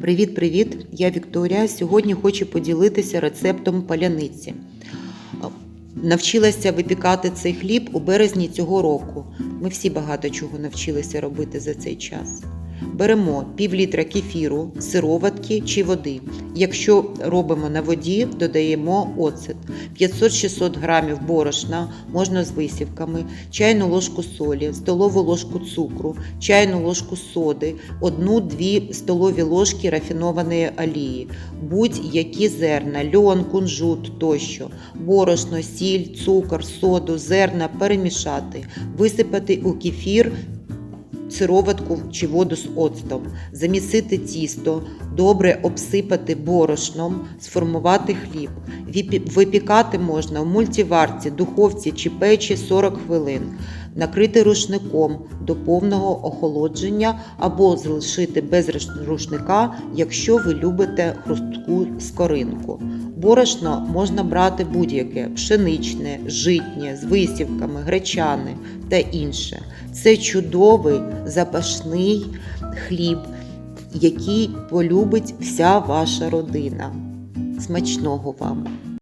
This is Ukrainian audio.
Привіт-привіт! Я Вікторія. Сьогодні хочу поділитися рецептом паляниці. Навчилася випікати цей хліб у березні цього року. Ми всі багато чого навчилися робити за цей час. Беремо пів літра кефіру, сироватки чи води. Якщо робимо на воді, додаємо оцет, 500-600 грамів борошна, можна з висівками, чайну ложку солі, столову ложку цукру, чайну ложку соди, 1-2 столові ложки рафінованої олії, будь-які зерна, льон, кунжут тощо, борошно, сіль, цукор, соду, зерна перемішати, висипати у кефір сироватку чи воду з оцтом, замісити тісто, добре обсипати борошном, сформувати хліб. Випікати можна в мультиварці, духовці чи печі 40 хвилин, накрити рушником до повного охолодження або залишити без рушника, якщо ви любите хрустку скоринку. Борошно можна брати будь-яке пшеничне, житнє, з висівками, гречане та інше. Це чудовий запашний хліб, який полюбить вся ваша родина. Смачного вам!